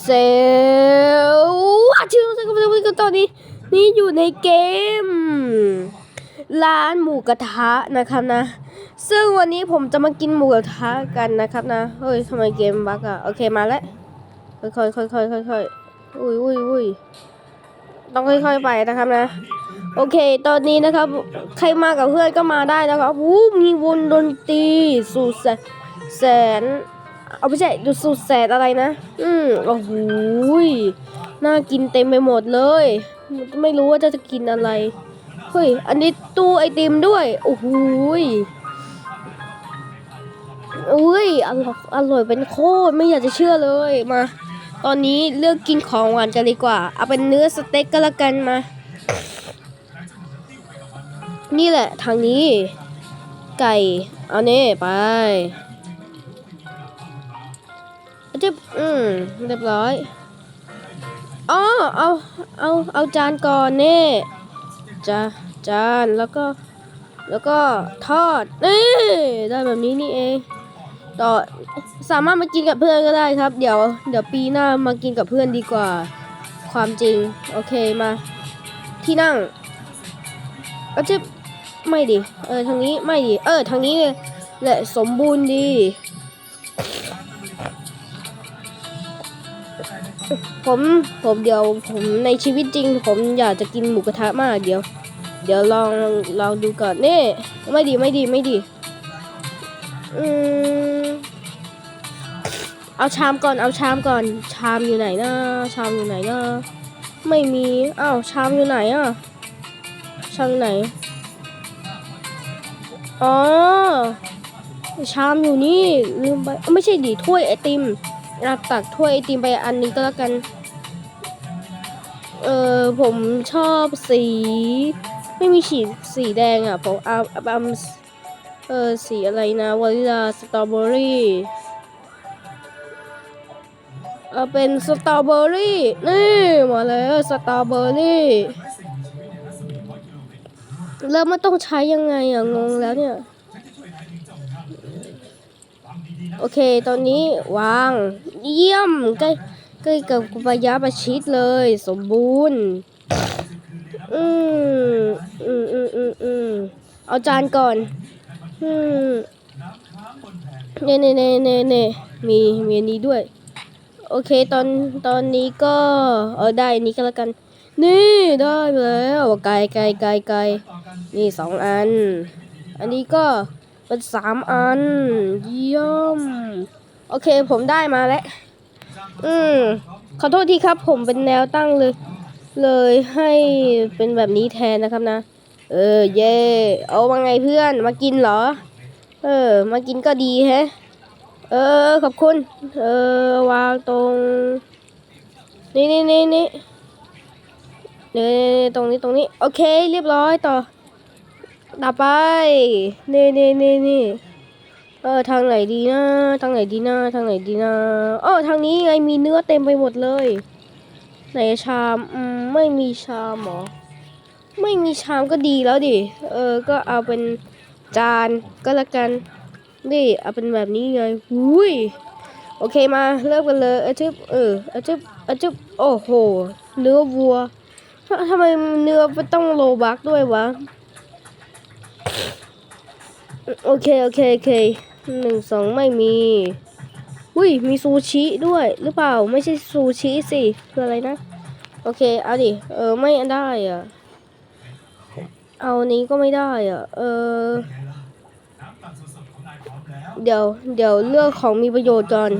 เซลว่าชื่อสักคนกันตอนนี้ นี่อยู่ในเกม ร้านหมูกระทะนะครับนะ ซึ่งวันนี้ผมจะมากินหมูกระทะกันนะครับนะ เฮ้ยทำไมเกมบั๊กอะโอเคมาแล้ว ค่อยๆค่อยๆค่อยๆอุ้ยอุ้ยอุ้ยต้องค่อยๆไปนะครับนะ โอเค ตอนนี้นะครับ ใครมากับเพื่อนก็มาได้นะครับวู้มีวงดนตรีสุดแสนแสน เอาไม่ใช่ดูสุดแสนอะไรนะ อืมโอ้โหน่ากินเต็มไปหมดเลย ไม่รู้ว่าจะจะกินอะไร เฮ้ย อันนี้ตู้ไอติมด้วย โอ้โหอุ้ยอร่อยอร่อยเป็นโคตรไม่อยากจะเชื่อเลยมา ตอนนี้เลือกกินของหวานกันดีกว่า เอาเป็นเนื้อสเต็กก็แล้วกันมา นี่แหละทางนี้ ไก่ เอาเน่ไป จะอืมเรียบร้อยอ๋อเอาเอาเอาจานก่อนเน่จาจานแล้วก็แล้วก็ทอดนี่ได้แบบนี้นี่เองต่อสามารถมากินกับเพื่อนก็ได้ครับ เดี๋ยว เดี๋ยวปีหน้ามากินกับเพื่อนดีกว่า ความจริง โอเคมา ที่นั่งก็จะไม่ดิเออทางนี้ไม่ดิเออทางนี้เลยแหละสมบูรณ์ดี ผมผมเดี๋ยวผมในชีวิตจริง ผมอยากจะกินหมูกระทะมากเดี๋ยว เดี๋ยวลองลองดูก่อนนี่ไม่ดีไม่ดีไม่ดีอืมเอาชามก่อนเอาชามก่อน ชามอยู่ไหนนะชามอยู่ไหนนะไม่มีอ้าวชามอยู่ไหนอะชามไหนอ๋อชามอยู่นี่ลืมไปไม่ใช่ดิถ้วยไอติม ราตักถ้วยไอติมไปอันนี้ก็แล้วกัน เออผมชอบสี ไม่มีสีสีแดงอะ ผมเอาเอาเออสีอะไรนะวานิลาสตรอเบอรี่เอาเป็นสตรอเบอรี่นี่มาแล้วสตรอเบอรี่แล้วมันต้องใช้ยังไงอะ งงแล้วเนี่ย โอเค ตอนนี้วาง เยี่ยมใกล้ใกล้กับปยาประชิดเลย สมบูรณ์อืมอืมอืมอืมอืมเอาจานก่อนอืมเน่เน่เน่เน่เน่มีมีนี้ด้วย โอเคตอนตอนนี้ก็เออได้นี้ก็แล้วกัน นี่ได้แล้วไก่ไก่ไก่ไก่นี่สองอัน อันนี้ก็เป็นสามอัน เยี่ยม โอเคผมได้มาแล้ว อืม ขอโทษทีครับ ผมเป็นแนวตั้งเลย เลยให้เป็นแบบนี้แทนนะครับนะ เออ เย่เอามาไงเพื่อน มากินเหรอ เออ มากินก็ดีแฮะ เออ ขอบคุณ เออ วางตรง นี่นี่นี่นี่นี่ตรงนี้ตรงนี้ โอเค เรียบร้อยต่อ ต่อไป นี่นี่นี่นี่ เออทางไหนดีนะทางไหนดีนะทางไหนดีนะเออทางนี้ไงมีเนื้อเต็มไปหมดเลยไหนชามอืมไม่มีชามหรอไม่มีชามก็ดีแล้วดิเออก็เอาเป็นจานก็แล้วกันนี่เอาเป็นแบบนี้ไงอุ้ยโอเคมาเริ่มกันเลยอาจึบเอออาจึบอาจึบโอ้โหเนื้อวัวททำไมเนื้อมันต้องโลบักด้วยวะโอเค โอเค โอเค หนึ่งสองไม่มีอุ้ยมีซูชิด้วยหรือเปล่าไม่ใช่ซูชิสิคืออะไรนะ โอเคเอาดิเออไม่ได้อะเอานี้ก็ไม่ได้อะเออเดี๋ยวเดี๋ยวเลือกของมีประโยชน์ก่อน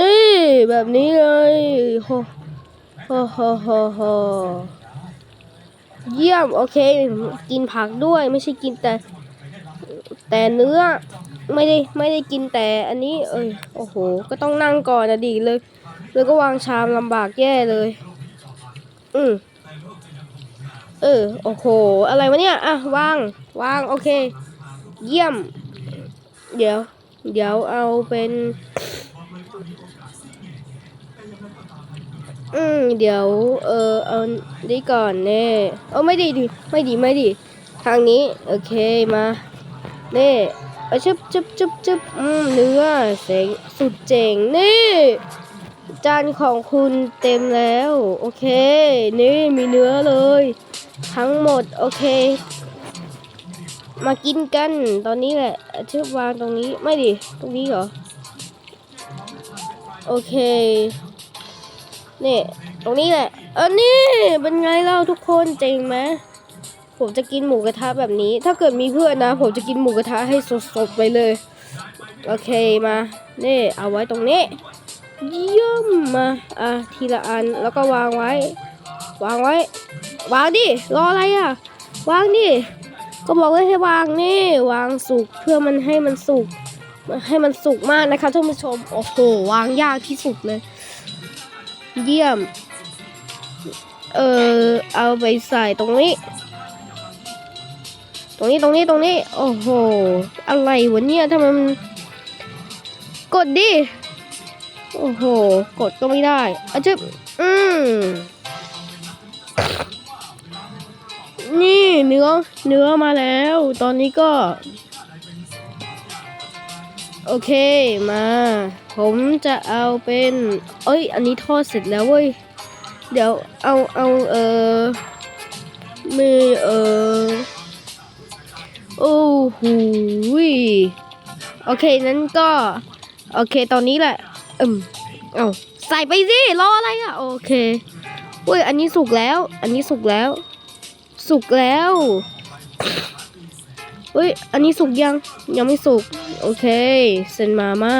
นี่แบบนี้เลยโหโหโหโหโหเยี่ยม โอเค กินผักด้วยไม่ใช่กินแต่ แต่เนื้อไม่ได้ไม่ได้กินแต่อันนี้ เอ้ยโอ้โห ก็ต้องนั่งก่อนนะดีเลย แล้วก็วางชามลำบากแย่เลย อืมเออโอ้โห อะไรวะเนี่ยอะวางวางโอเค เยี่ยม เดี๋ยว เดี๋ยวเอาเป็น อืมเดี๋ยว เออเอานี่ก่อนเน่เออไม่ดีดิไม่ดีไม่ดี ทางนี้ โอเคมา เน่อะชึบชึบชึบชึบอืมเนื้อเสงสุดเจ๋งนี่ จานของคุณเต็มแล้ว โอเค นี่มีเนื้อเลย ทั้งหมด โอเค มากินกันตอนนี้แหละอะชึบวางตรงนี้ไม่ดิตรงนี้เหรอ โอเค นี่ ตรงนี้แหละเออนี่เป็นไงเล่าทุกคนเจ๋งไหม ผมจะกินหมูกระทะแบบนี้ ถ้าเกิดมีเพื่อนนะ ผมจะกินหมูกระทะให้สดๆไปเลย โอเคมา นี่เอาไว้ตรงนี้เยี่ยมมาอะทีละอันแล้วก็วางไว้ วางไว้ วางดิรออะไรอะ วางดิก็บอกเลยให้วางนี่วางสุกเพื่อมันให้มันสุกให้มันสุกมากนะคะท่านผู้ชมโอ้โหวางยากที่สุดเลย เยี่ยม เออเอาไปใส่ตรงนี้ ตรงนี้ตรงนี้ตรงนี้ โอ้โห อะไรวะเนี่ยทำไมมัน กดดิ โอ้โห กดก็ไม่ได้อะจึบอืมนี่เนื้อเนื้อมาแล้ว ตอนนี้ก็ โอเคมา ผมจะเอาเป็น เอ้ย อันนี้ทอดเสร็จแล้วเว้ย เดี๋ยวเอาเอาเออมือเออ โอ้โหโอเคนั้นก็ โอเคตอนนี้แหละอืมเอาใส่ไปสิรออะไรอะโอเคอุ้ยอันนี้สุกแล้ว อันนี้สุกแล้ว สุกแล้วเฮ้ยอันนี้สุกยังยังไม่สุกโอเคเซนมาม่า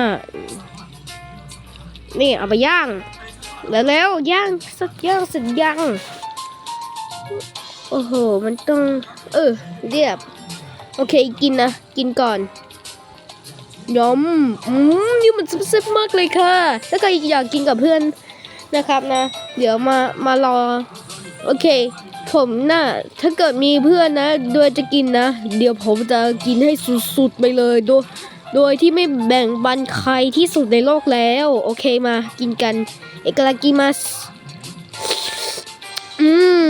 นี่เอาไปย่างแล้วแล้วๆย่างสักย่างสร็จย่างโอ้โหมันต้องเออเรียบ โอเคกินนะ กินก่อนยอมอืมนี่มันแซ่บๆมากเลยค่ะ ถ้าใครอยากกินกับเพื่อนนะครับนะ เดี๋ยวมามารอ โอเค ผมน่ะถ้าเกิดมีเพื่อนนะโดยจะกินนะ เดี๋ยวผมจะกินให้สุดๆไปเลยโดยโดยที่ไม่แบ่งบันใครที่สุดในโลกแล้ว โอเคมากินกัน เอกลากิมัส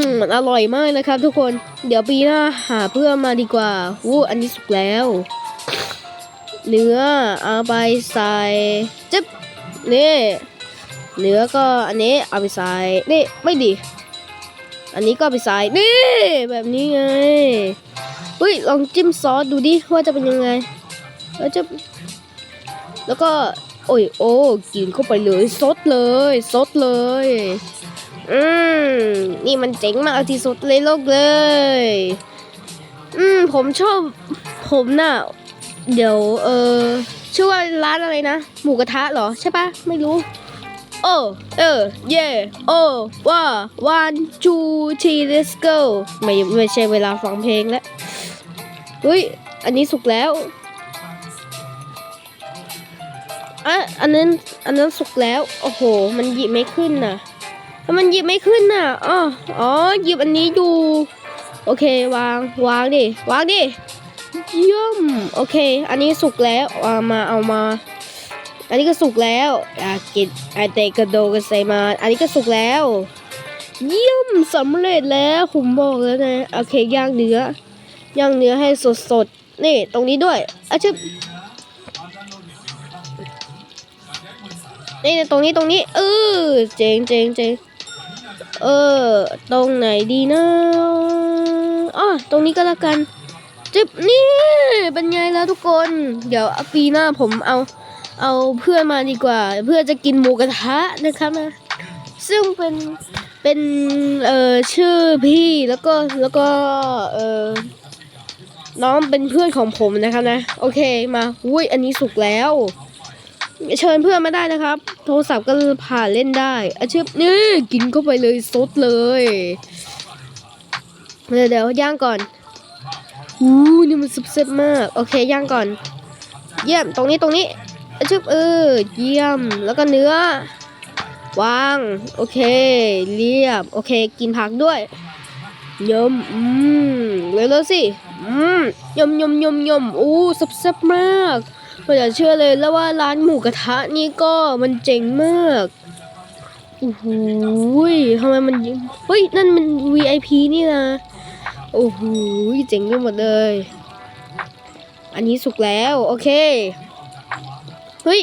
มมันอร่อยมากนะครับทุกคน เดี๋ยวปีหน้าหาเพื่อนมาดีกว่าวู้อันนี้สุกแล้ว เนื้อเอาไปใส่จึ๊บนี่เนื้อก็อันนี้เอาไปใส่นี่ไม่ดี อันนี้ก็ไปใส่นี่แบบนี้ไงเฮ้ยลองจิ้มซอสดูดิว่าจะเป็นยังไง แล้วจะแล้วก็โอ้ยโอ้กินเข้าไปเลยซดเลยซดเลย อืม นี่มันเจ๋งมากที่สุดในโลกเลย อืม ผมชอบ ผมน่ะ เดี๋ยว เออ ชื่อว่าร้านอะไรนะ หมูกระทะเหรอ ใช่ปะไม่รู้ โอ้ เออ เย่โอ้ว่า one two three let's go ไม่ไม่ใช่เวลาฟังเพลงแล้วเฮ้ย อันนี้สุกแล้วอะอันนั้น อันนั้นสุกแล้ว โอ้โห มันหยิบไม่ขึ้นน่ะ แล้วมันหยิบไม่ขึ้นน่ะอ๋ออ๋อหยิบอันนี้อยู่ โอเควางวางดิวางดิเยี่ยมโอเค อันนี้สุกแล้วเอามาเอามา อันนี้ก็สุกแล้วอากินอเตกระโดกันใส่มา อันนี้ก็สุกแล้ว เยี่ยมสำเร็จแล้วผมบอกแล้วนะโอเคย่างเนื้อย่างเนื้อให้สดๆนี่ตรงนี้ด้วยอะชึบนี่ตรงนี้ตรงนี้เออเจ๋งเจ๋งเจ๋ง เออ ตรงไหนดีนะอ๋อตรงนี้ก็แล้วกันจิบนี่เป็นไงแล้วทุกคน เดี๋ยวปีหน้าผมเอาเอาเพื่อนมาดีกว่า เพื่อจะกินหมูกระทะนะครับนะซึ่งเป็นเป็นเอ่อชื่อพี่แล้วก็แล้วก็เอ่อน้องเป็นเพื่อนของผมนะครับนะ โอเคมาอุ้ยอันนี้สุกแล้ว เชิญเพื่อนมาได้นะครับ โทรศัพท์ก็ผ่านเล่นได้อาชีพนี่กินเข้าไปเลยซดเลยเดี๋ยวเดี๋ยวย่างก่อนอู้นี่มันซุบเซ็ตมาก โอเคย่างก่อน เยี่ยมตรงนี้ตรงนี้อาชีพเออ เยี่ยมแล้วก็เนื้อ วาง โอเค เรียบ โอเค กินผักด้วยยำอืมเลยแล้วสิ อืมยำยำยำยำอู้ซับซับมาก ไม่อยากเชื่อเลยแล้วว่าร้านหมูกระทะนี่ก็มันเจ๋งมากโอ้โหทำไมมันเฮ้ยนั่นมัน VIP นี่นะโอ้โหเจ๋งไปหมดเลย อันนี้สุกแล้วโอเคเฮ้ย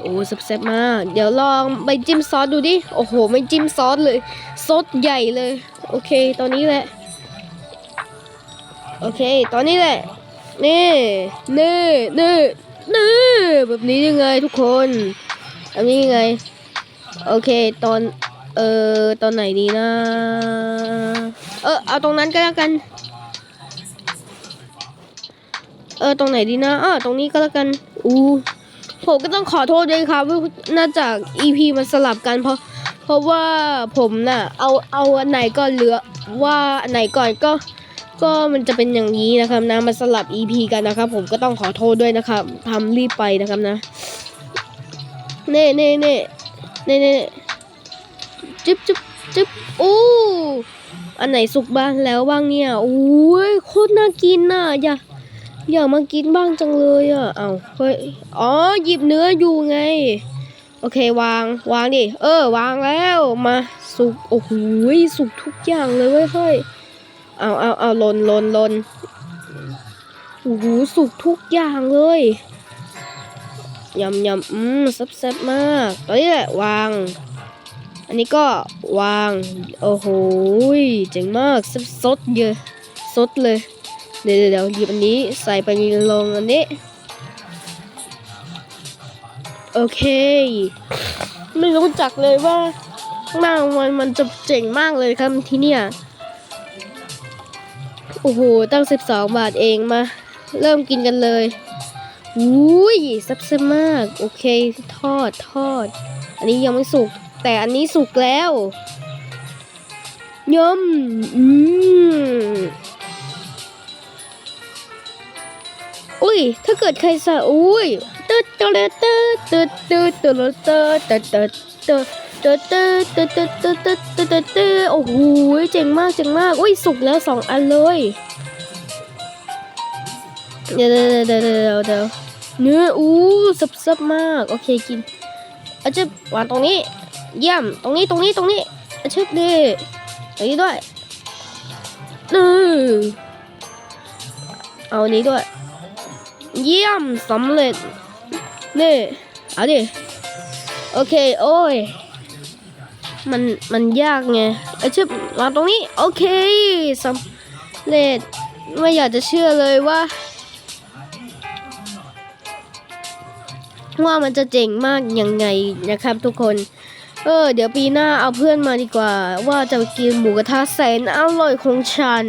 โอ้แซ่บมากเดี๋ยวลองไปจิ้มซอสดูดิ โอ้โห ไม่จิ้มซอสเลยซอสใหญ่เลย โอเค ตอนนี้แหละ โอเค ตอนนี้แหละ นี่นี่นี่นี่แบบนี้ยังไงทุกคนแบบนี้ยังไง โอเคตอน เอ่อตอนไหนดีนะ เออเอาตรงนั้นก็แล้วกัน เออตรงไหนดีนะเออตรงนี้ก็แล้วกัน อู้ผมก็ต้องขอโทษด้วยครับว่าน่าจะ EP มันสลับกันเพราะ เพราะว่าผมน่ะ เอาเอาอันไหนก่อนเหลือ ว่าอันไหนก่อนก็ ก็มันจะเป็นอย่างนี้นะครับนะมันสลับ EP กันนะครับ ผมก็ต้องขอโทษด้วยนะครับทำรีบไปนะครับนะเน่เน่เน่เน่เน่จึ๊บจึ๊บจึ๊บโอ้อันไหนสุกบ้างแล้วบ้างเนี่ยโอ้ยโคตรน่ากินน่ะอยากอยากมากินบ้างจังเลยอะเอาเฮ้ยอ๋อหยิบเนื้ออยู่ไง โอเควางวางดิเออ วางแล้วมาสุกโอ้โหสุกทุกอย่างเลยเว้ยเฮ้ย เอาเอาเอาลนลนลนโอ้โหสุกทุกอย่างเลยยำยำอืมซ่บแซบมากตอนนี้แหละวาง อันนี้ก็วาง โอ้โหเจ๋งมากซดสดเยอะสดเลย เดี๋ยวเดี๋ยวหยิบอันนี้ใส่ไปในลงอันนี้ โอเค ไม่รู้จักเลยว่าข้างหน้ามันมันจะเจ๋งมากเลยครับที่เนี่ย โอ้โห ตั้ง 12 บาทเองมา เริ่มกินกันเลยอุ้ยซับซ้บมาก โอเค ทอดทอด อันนี้ยังไม่สุก แต่อันนี้สุกแล้วยำอืมอุ้ย ถ้าเกิดใครสะอุ้ยตึ๊ดตึ๊ดตึ๊ดตึ๊ดตึ๊ดตึ๊ดตึ๊ดตึ๊ดตึ๊ด ตึ๊ดตึ๊ดตึ๊ดตึ๊ดตึ๊ดตึ๊ดตึ๊ดตึ๊ดตึ๊ดโอ้โหเจ๋งมากเจ๋งมากอุ้ยสุกแล้วสองอันเลยเดี๋ยวเดี๋ยวเดี๋ยวเดี๋ยวเดี๋ยวเนื้ออู้ซับซับมากโอเคกินอาจะวางตรงนี้ เยี่ยมตรงนี้ตรงนี้ตรงนี้อาชึบดิตรงนี้ด้วยนี่เอาอันนี้ด้วย เยี่ยมสำเร็จนี่เอาดิโอเคโอ้ย มันมันยากไงไอาชึบวางตรงนี้ โอเคสำเร็จไม่อยากจะเชื่อเลยว่า ว่ามันจะเจ๋งมากยังไงนะครับทุกคน เออ เดี๋ยวปีหน้าเอาเพื่อนมาดีกว่า ว่าจะไปกินหมูกระทะแสนอร่อยของฉัน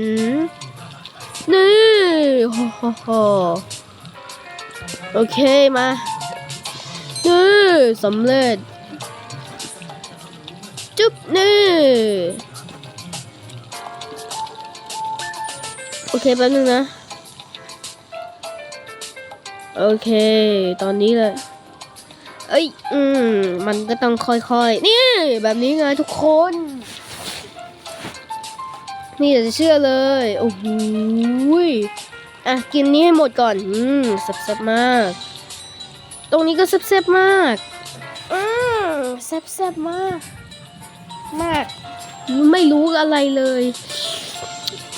นี่โฮโฮโฮโอเคมานี่สำเร็จ จุ๊บนี่โอเคแป๊บนึงนะ โอเค ตอนนี้เลยเอ้ย อืม มันก็ต้องค่อยๆ นี่ แบบนี้ไงทุกคน นี่เดี๋ยวจะเชื่อเลย โอ้โหอะ กินนี้ให้หมดก่อน อืมแซ่บๆมาก ตรงนี้ก็แซ่บๆมาก อืมแซ่บๆมาก ไม่รู้อะไรเลย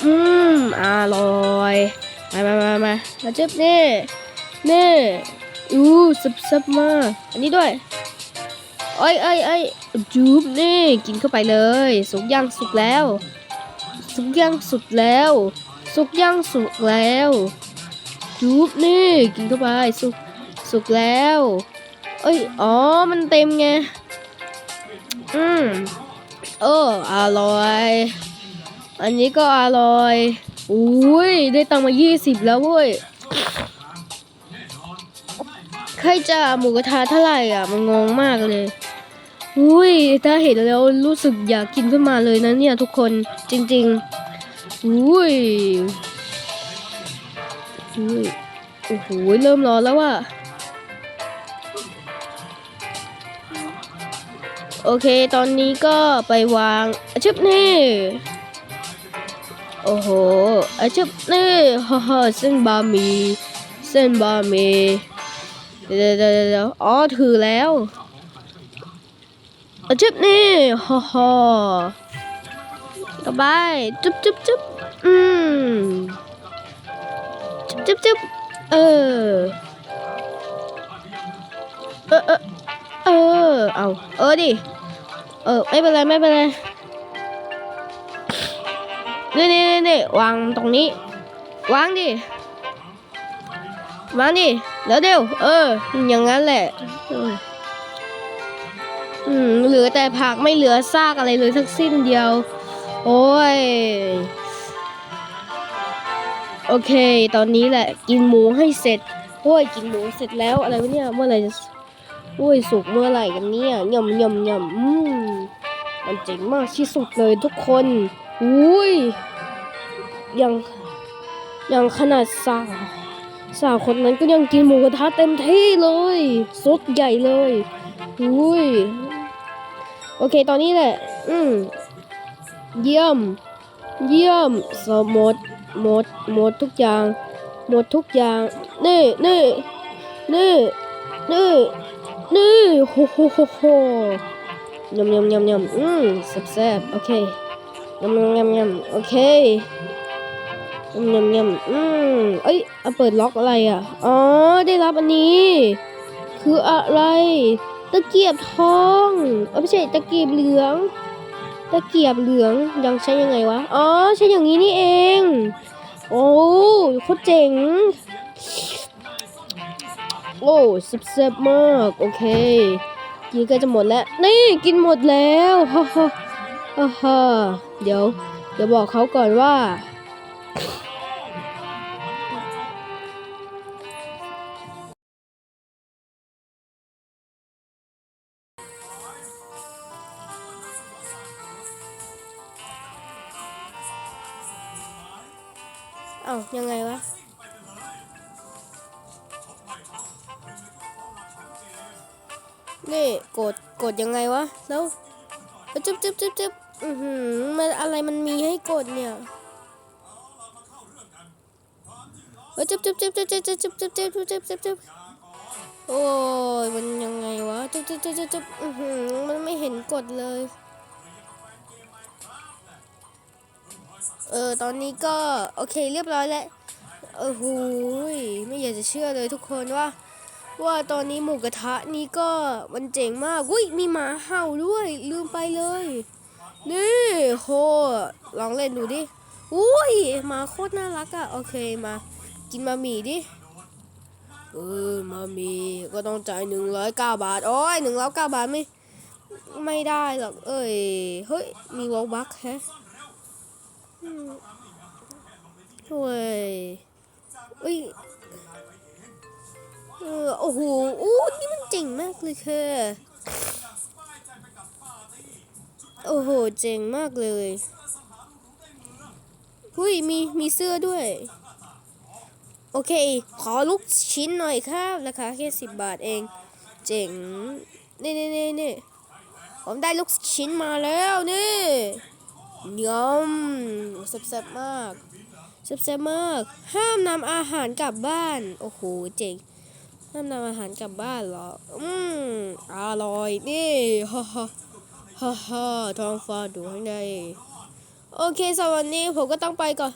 อืมอร่อยมามามามามาเจ็บนี่นี่อู้ซับซับมากอันนี้ด้วยเอ้ยเอ้ยเอ้ยจูบนี่กินเข้าไปเลย สุกย่างสุกแล้ว สุกย่างสุกแล้ว สุกย่างสุกแล้วจูบนี่กินเข้าไปสุกสุกแล้ว เอ้ยอ๋อมันเต็มไงอืม เอออร่อย อันนี้ก็อร่อยอุ้ยได้ตังมา 20 แล้วเว้ยใครจะหมูกระทะเท่าไหร่อะ มันงงมากเลยอุ้ยถ้าเห็นแล้วรู้สึกอยากกินขึ้นมาเลยนะเนี่ยทุกคนจริงๆอุ้ยอุ้ยโอ้โหเริ่มร้อนแล้วว่ะ โอเค ตอนนี้ก็ไปวางอชึบนี่ โอ้โหอชึบนี่ฮ่าฮ่าเส้นบะหมี่เส้นบะหมี่เดี๋ยวเดี๋ยวเดี๋ยวเดี๋ยวอ๋อถือแล้วอะจุ๊บนี่ฮ่าฮ่าต่อไปจุ๊บจุ๊บจุ๊บอืมจุ๊บจึ๊บจึ๊บเออเออเออ เออ เอา เออดิ เออ ไม่เป็นไร ไม่เป็นไรนี่นี่นี่นี่วางตรงนี้ วางดิ วางดิ เดี๋ยวเดี๋ยวเออ อย่างนั้นแหละ อืม เหลือแต่ผักไม่เหลือซากอะไรเลยทั้งสิ้นเดียว โอ้ย โอเค ตอนนี้แหละ กินหมูให้เสร็จโอ้ย กินหมูเสร็จแล้วอะไรวะเนี่ย เมื่อไหร่จะ อุ้ยสุกเมื่อไหร่กันเนี่ยยำยำยำอืมมันเจ๋งมากที่สุดเลยทุกคนอุ้ยยังยังขนาดสาวสาวคนนั้นก็ยังกินหมูกระทะเต็มที่เลยสดใหญ่เลยอุ้ยโอเคตอนนี้แหละ อืมเยี่ยม เยี่ยมสหมดหมดหมดทุกอย่าง หมดทุกอย่าง นี่นี่นี่นี่ นี่โฮโฮโฮโฮยำยำยำยำอืมแซ่บแซ่บโอเคยำยำยำยำโอเคยำยำยำอืมเอ้ยเอาเปิดล็อกอะไรอะ อ๋อ ได้รับอันนี้ คืออะไร ตะเกียบทองเออไม่ใช่ตะเกียบเหลือง ตะเกียบเหลืองยังใช้ยังไงวะ อ๋อ ใช้อย่างนี้นี่เอง โอ้โคตรเจ๋ง โอ้แซ่บๆมาก โอเค กินใกล้จะหมดแล้ว นี่กินหมดแล้วฮ่าฮ่าฮ่าเดี๋ยว เดี๋ยวบอกเขาก่อนว่า เอ้ายังไงวะ นี่กดกดยังไงวะแล้วจุ๊บจุ๊บจุ๊บจุ๊บอือหือมันอะไรมันมีให้กดเนี่ยเอ้ยจุ๊บจุ๊บจุ๊บจุ๊บจุ๊บจุ๊บจุ๊บจุ๊บจุ๊บจุ๊บจุ๊บจุ๊บโอ้ยมันยังไงวะจุ๊บจุ๊บจุ๊บจุ๊บอือหือมันไม่เห็นกดเลย เออตอนนี้ก็โอเคเรียบร้อยแล้วโอ้โหยไม่อยากจะเชื่อเลยทุกคนว่า ว่าตอนนี้หมูกระทะนี้ก็มันเจ๋งมากอุ้ยมีหมาเห่าด้วย ลืมไปเลย นี่โหลองเล่นดูดิอุ้ยหมาโคตรน่ารักอะโอเคมา กินมาหมี่ดิเออมาหมี่ก็ต้องจ่ายหนึ่งร้อยเก้าบาทโอ้ยหนึ่งร้อยเก้าบาทไม่ไม่ได้หรอกเอ้ยเฮ้ยมีวอลบักแฮะอืมโอ้ยอุ้ย เออโอ้โหอู้นี่มันเจ๋งมากเลยค่ะโอ้โห เจ๋งมากเลยหุยมีมีเสื้อด้วย โอเค ขอลูกชิ้นหน่อยครับราคาแค่สิบบาทเอง เจ๋งนี่นี่นี่นี่ผมได้ลูกชิ้นมาแล้วนี่ยำแซ่บๆมากแซ่บๆมาก ห้ามนำอาหารกลับบ้าน โอ้โห เจ๋ง ห้ามนำอาหารกลับบ้านเหรอ อืมอร่อยนี่ฮ่าฮ่าฮ่าฮ่าท้องฟ้าดูข้างในโอเคสำหรับวันนี้ผมก็ต้องไปก่อน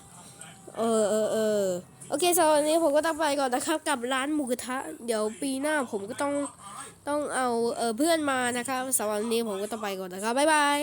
เออเออเออโอเคสำหรับวันนี้ผมก็ต้องไปก่อนนะครับกับร้านหมูกระทะ เดี๋ยวปีหน้าผมก็ต้องต้องเอาเออเพื่อนมานะครับสำหรับวันนี้ผมก็ต้องไปก่อนนะครับบ๊ายบาย